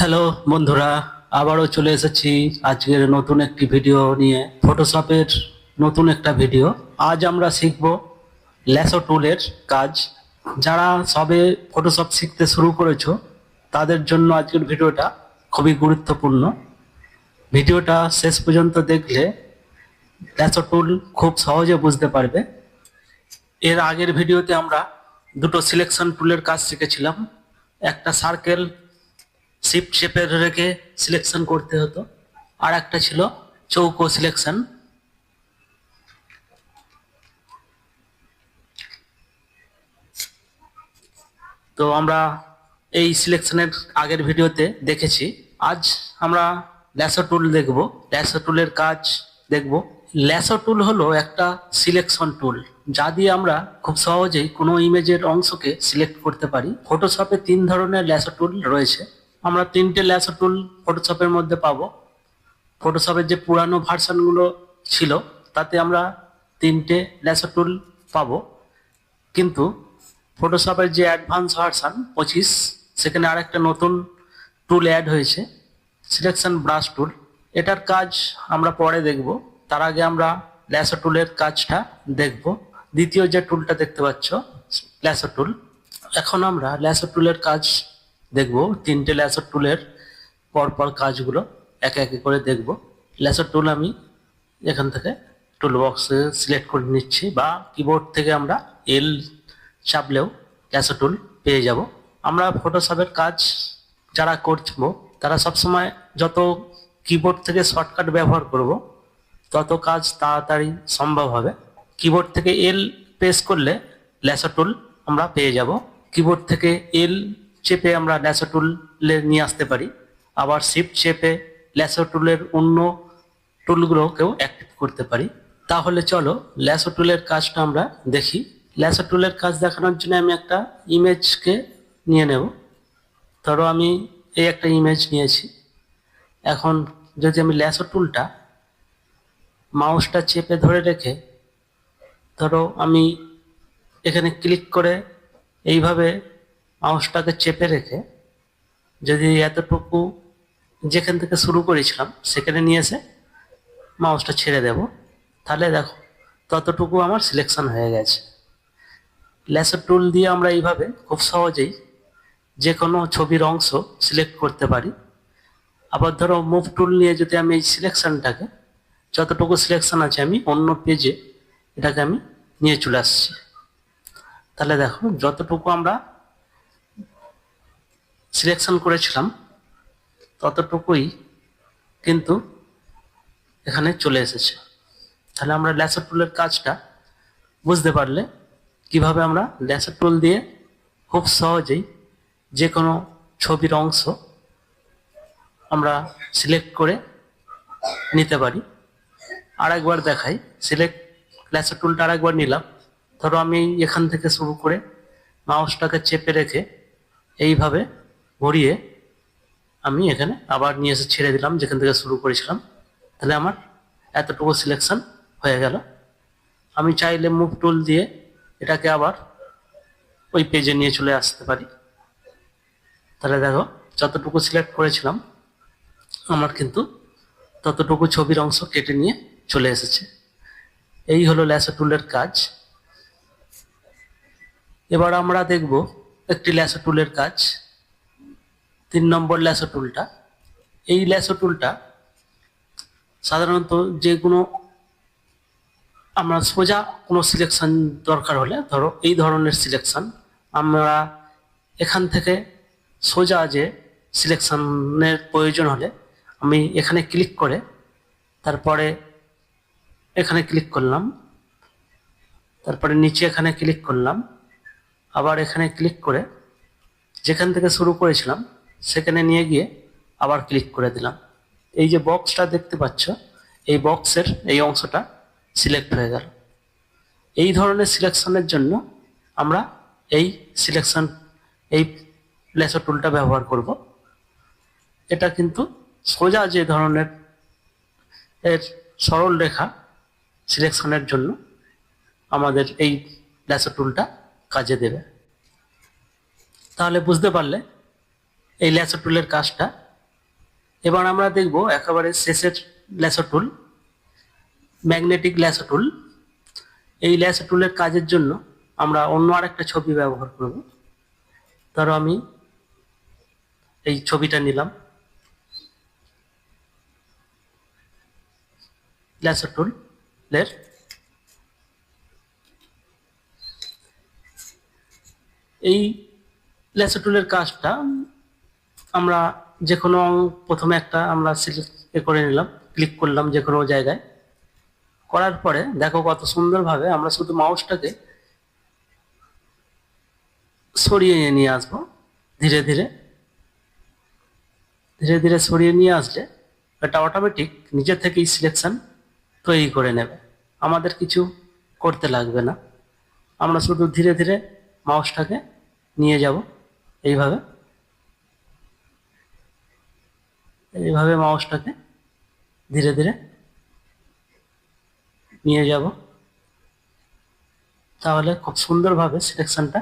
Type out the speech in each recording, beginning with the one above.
Hello বন্ধুরা, আবারও চলে এসেছি আজকের নতুন একটি ভিডিও নিয়ে ফটোশপের নতুন একটা ভিডিও। আজ আমরা শিখব ল্যাসো টুলের কাজ। যারা সবে ফটোশপ শিখতে শুরু করেছ, তাদের জন্য আজকের ভিডিওটা খুবই গুরুত্বপূর্ণ। ভিডিওটা শেষ পর্যন্ত দেখলে ল্যাসো টুল খুব সহজে বুঝতে পারবে। এর আগের ভিডিওতে আমরা দুটো সিলেকশন টুলের কাজ শিখেছিলাম। একটা সার্কেল শিফট শেপের রেখে সিলেকশন করতে হতো। আর একটা ছিল চৌকো সিলেকশন তো আমরা এই সিলেকশনের আগের ভিডিওতে দেখেছি। আজ আমরা ল্যাসো টুল দেখব। ল্যাসো টুলের কাজ দেখব। ল্যাসো টুল হলো একটা সিলেকশন টুল যা দিয়ে আমরা খুব সহজেই কোনো ইমেজের অংশকে সিলেক্ট করতে পারি। ফটোশপে তিন ধরনের ল্যাসো টুল রয়েছে। আমরা তিনটে ল্যাসো টুল ফটোশপের মধ্যে পাবো। ফটোশপের যে পুরানো ভার্সনগুলো ছিল, তাতে আমরা তিনটে ল্যাসো টুল পাবো। কিন্তু ফটোশপের যে অ্যাডভান্স ভার্সান পঁচিশ, সেখানে আরেকটা নতুন টুল অ্যাড হয়েছে সিলেকশন ব্রাশ টুল এটার কাজ আমরা পরে দেখব। তার আগে আমরা ল্যাসো টুলের কাজটা দেখব। দ্বিতীয় যে টুলটা দেখতে পাচ্ছ ল্যাসো টুল এখন আমরা ল্যাসো টুলের কাজ দেখব তিনটে ল্যাসো টুলের পরপর কাজগুলো একে একে করে দেখব। ল্যাসো টুল আমি এখান থেকে টুল বক্সে সিলেক্ট করে নিচ্ছি বা কিবোর্ড থেকে আমরা এল চাপলেও ল্যাসো টুল পেয়ে যাব। আমরা ফটোশপের কাজ যারা করব, তারা সবসময় যত কিবোর্ড থেকে শর্টকাট ব্যবহার করব, তত কাজ তাড়াতাড়ি সম্ভব হবে। কিবোর্ড থেকে এল প্রেস করলে ল্যাসো টুল আমরা পেয়ে যাব। কিবোর্ড থেকে এল চেপে আমরা ল্যাসো টুলে নিয়ে আসতে পারি। আবার শিফট চেপে ল্যাসো টুলের অন্য টুলগুলোকেও অ্যাক্টিভ করতে পারি। তাহলে চলো ল্যাসো টুলের কাজটা আমরা দেখি। ল্যাসো টুলের কাজ দেখানোর জন্য আমি একটা ইমেজকে নিয়ে নেব। ধরো আমি এই একটা ইমেজ নিয়েছি। এখন যদি আমি ল্যাসো টুলটা মাউসটা চেপে ধরে রেখে ধরো আমি এখানে ক্লিক করে এইভাবে মাউসটাকে চেপে রেখে যদি এতটুকু যেখান থেকে শুরু করেছিলাম, সেখানে নিয়ে এসে মাউসটা ছেড়ে দেব। তাহলে দেখো, ততটুকু আমার সিলেকশন হয়ে গেছে। ল্যাসো টুল দিয়ে আমরা এইভাবে খুব সহজেই যে কোনো ছবির অংশ সিলেক্ট করতে পারি। আবার ধরো মুভ টুল নিয়ে যদি আমি এই সিলেকশনটাকে যতটুকু সিলেকশন আছে আমি অন্য পেজে এটাকে আমি নিয়ে চলে আসছি। তাহলে দেখো, যতটুকু আমরা সিলেকশন করেছিলাম, ততটুকুই কিন্তু এখানে চলে এসেছে। তাহলে আমরা ল্যাসার টুলের কাজটা বুঝতে পারলে কীভাবে আমরা ল্যাসার টুল দিয়ে খুব সহজেই যে কোনো ছবির অংশ আমরা সিলেক্ট করে নিতে পারি। আর একবার দেখাই সিলেক্ট ল্যাসার টুলটা আর একবার নিলাম। ধরো আমি এখান থেকে শুরু করে মাউসটাকে চেপে রেখে এইভাবে ঘুরিয়ে আমি এখানে আবার নিয়ে এসে ছেড়ে দিলাম, যেখান থেকে শুরু করেছিলাম। তাহলে আমার এতটুকু সিলেকশন হয়ে গেল। আমি চাইলে মুভ টুল দিয়ে এটাকে আবার ওই পেজে নিয়ে চলে আসতে পারি। তাহলে দেখো, যতটুকু সিলেক্ট করেছিলাম, আমার কিন্তু ততটুকু ছবির অংশ কেটে নিয়ে চলে এসেছে। এই হলো ল্যাসো টুলের কাজ। এবার আমরা দেখব একটি ল্যাসো টুলের কাজ। তিন নম্বর ল্যাসো টুলটা এই ল্যাসো টুলটা সাধারণত যে কোনো আমরা সোজা কোনো সিলেকশন দরকার হলে, ধরো এই ধরনের সিলেকশন আমরা এখান থেকে সোজা যে সিলেকশনের প্রয়োজন হলে আমি এখানে ক্লিক করে, তারপরে এখানে ক্লিক করলাম, তারপরে নিচে এখানে ক্লিক করলাম, আবার এখানে ক্লিক করে যেখান থেকে শুরু করেছিলাম সেখানে নিয়ে গিয়ে আবার ক্লিক করে দিলাম। এই যে বক্সটা দেখতে পাচ্ছ, এই বক্সের এই অংশটা সিলেক্ট হয়ে গেল। এই ধরনের সিলেকশনের জন্য আমরা এই সিলেকশন এই লেসো টুলটা ব্যবহার করব। এটা কিন্তু সোজা যে ধরনের এর সরল রেখা সিলেকশনের জন্য আমাদের এই ল্যাসো টুলটা কাজে দেবে। তাহলে বুঝতে পারলে এই ল্যাসো টুলের কাজটা। এবার আমরা দেখব একেবারে শেষের lasso tool magnetic lasso tool এই ল্যাসো টুলের কাজের জন্য আমরা অন্য আরেকটা ছবি ব্যবহার করব। ধরো আমি এই ছবিটা নিলাম। ল্যাসো টুলের এই ল্যাসো টুলের কাজটা আমরা যে কোনো প্রথমে একটা আমরা সিলেক্ট করে নিলাম ক্লিক করলাম যে কোনো জায়গায়। করার পরে দেখো কত সুন্দরভাবে আমরা শুধু মাউসটাকে সরিয়ে নিয়ে আসব। ধীরে ধীরে ধীরে ধীরে সরিয়ে নিয়ে আসলে এটা অটোমেটিক নিজে থেকেই সিলেকশন তৈরি করে নেবে। আমাদের কিছু করতে লাগবে না। আমরা শুধু ধীরে ধীরে মাউসটাকে নিয়ে যাব এইভাবে। এইভাবে মাউসটাকে ধীরে ধীরে নিয়ে যাব। তাহলে খুব সুন্দরভাবে সিলেকশনটা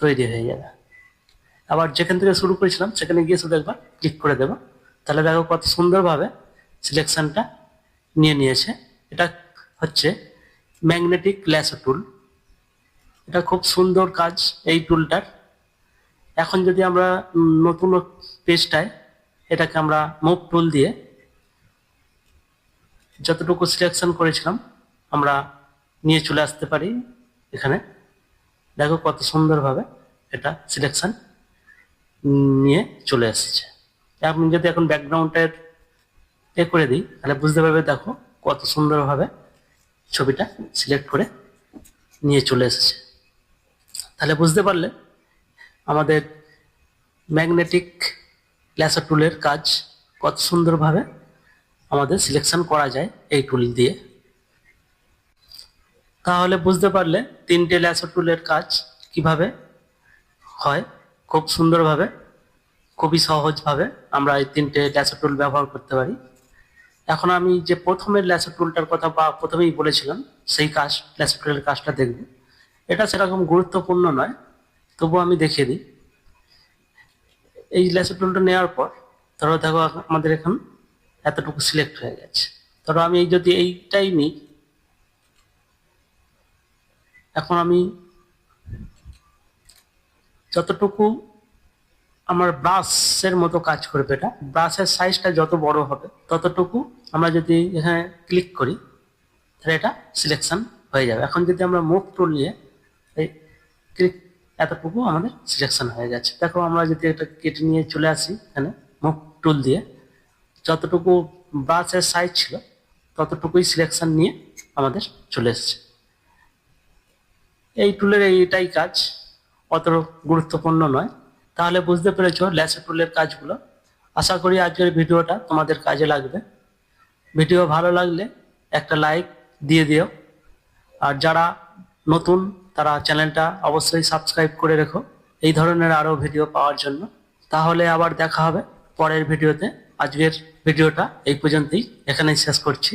তৈরি হয়ে যাবে। আবার যেখান থেকে শুরু করেছিলাম, সেখানে গিয়ে শুধু একবার ক্লিক করে দেবো। তাহলে দেখো কত সুন্দরভাবে সিলেকশনটা নিয়ে নিয়েছে। এটা হচ্ছে ম্যাগনেটিক ল্যাসো টুল এটা খুব সুন্দর কাজ এই টুলটার এখন যদি আমরা নতুন পেজটায় এটাকে আমরা মুভ টুল দিয়ে যতটুকু সিলেকশন করেছিলাম, আমরা নিয়ে চলে আসতে পারি এখানে। দেখো কত সুন্দরভাবে এটা সিলেকশন নিয়ে চলে এসেছে আপনি যদি এখন ব্যাকগ্রাউন্ডের এ করে দিই, তাহলে বুঝতে পারবে দেখো কত সুন্দরভাবে ছবিটা সিলেক্ট করে নিয়ে চলে এসেছে। তাহলে বুঝতে পারলে আমাদের ম্যাগনেটিক ল্যাসো টুলের কাজ কত সুন্দরভাবে আমাদের সিলেকশন করা যায় এই টুল দিয়ে। তাহলে বুঝতে পারলে তিনটে ল্যাসো টুলের কাজ কীভাবে হয়, খুব সুন্দরভাবে, খুবই সহজভাবে আমরা এই তিনটে ল্যাসো টুল ব্যবহার করতে পারি। এখন আমি যে প্রথমের ল্যাসো টুলটার কথা বা প্রথমেই বলেছিলাম, সেই কাজ ল্যাসো টুলের কাজটা দেখব। এটা সেরকম গুরুত্বপূর্ণ নয়, তবুও আমি দেখিয়ে দিই। এই ল্যাসো টুলটা নেওয়ার পর, ধরো দেখো আমাদের এখন এতটুকু সিলেক্ট হয়ে গেছে। ধরো আমি যদি এইটাই নিই এখন আমি যতটুকু আমার ব্রাশের মতো কাজ করবে এটা ব্রাশের সাইজটা যত বড় হবে, ততটুকু আমরা যদি এখানে ক্লিক করি, তাহলে এটা সিলেকশন হয়ে যাবে। এখন যদি আমরা মুভ টুল নিয়ে এই ক্লিক এতটুকু আমাদের সিলেকশন হয়ে গেছে। দেখো, আমরা যদি এটা কেটে নিয়ে চলে আসি এখানে, মুখ টুল দিয়ে, যতটুকু ব্রাশের সাইজ ছিল, ততটুকুই সিলেকশন নিয়ে আমাদের চলে এসেছে। এই টুলের এইটাই কাজ, অত গুরুত্বপূর্ণ নয়। তাহলে বুঝতে পেরেছ ল্যাসো টুলের কাজগুলো। আশা করি আজকের ভিডিওটা তোমাদের কাজে লাগবে। ভিডিও ভালো লাগলে একটা লাইক দিয়ে দিও। আর যারা নতুন তারা চ্যানেলটা অবশ্যই সাবস্ক্রাইব করে রেখো। এই ধরনের আরও ভিডিও পাওয়ার জন্য। তাহলে আবার দেখা হবে পরের ভিডিওতে। আজকের ভিডিওটা এই পর্যন্তই। এখানেই শেষ করছি।